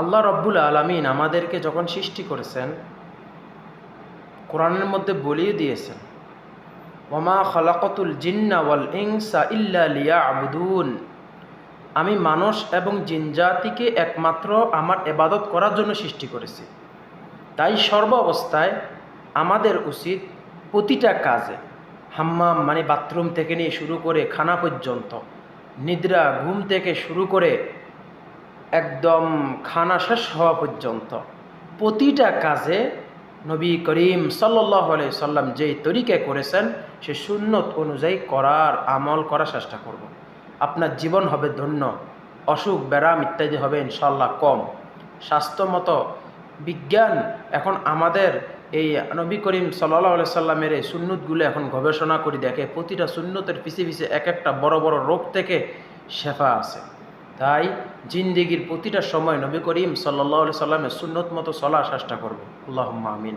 আল্লাহ রব্বুল আলমিন আমাদেরকে যখন সৃষ্টি করেছেন, কোরআনের মধ্যে বলিয়ে দিয়েছেন, ওমা খলাকতুল জিন্না ওয়াল ইংসা ইল্লা লিয়া আবুদুন আমি মানুষ এবং জিনজাতিকে একমাত্র আমার এবাদত করার জন্য সৃষ্টি করেছি। তাই সর্ব অবস্থায় আমাদের উচিত প্রতিটা কাজে, হাম্মাম মানে বাথরুম থেকে নিয়ে শুরু করে খানা পর্যন্ত, নিদ্রা, ঘুম থেকে শুরু করে একদম খানা শেষ হওয়া পর্যন্ত প্রতিটা কাজে নবী করিম সাল্লাহ সাল্লাম যেই তরিকে করেছেন, সে সুন্নত অনুযায়ী করার আমল করার চেষ্টা করব। আপনার জীবন হবে ধন্য, অসুখ, ব্যারাম ইত্যাদি হবে ইনশাল্লাহ কম স্বাস্থ্যমত বিজ্ঞান এখন আমাদের এই নবী করিম সাল্লাহ সাল্লামের এই সুন্নতগুলো এখন গবেষণা করে দেখে প্রতিটা সুন্নতের পিছিয়ে পিছিয়ে এক একটা বড় বড় রোগ থেকে শেফা আছে তাই জিন্দিগির প্রতিটা সময় নবী করিম সাল্লাহ সাল্লামের সুন্নত মতো চলার চেষ্টা করব। আল্লাহ আমিন।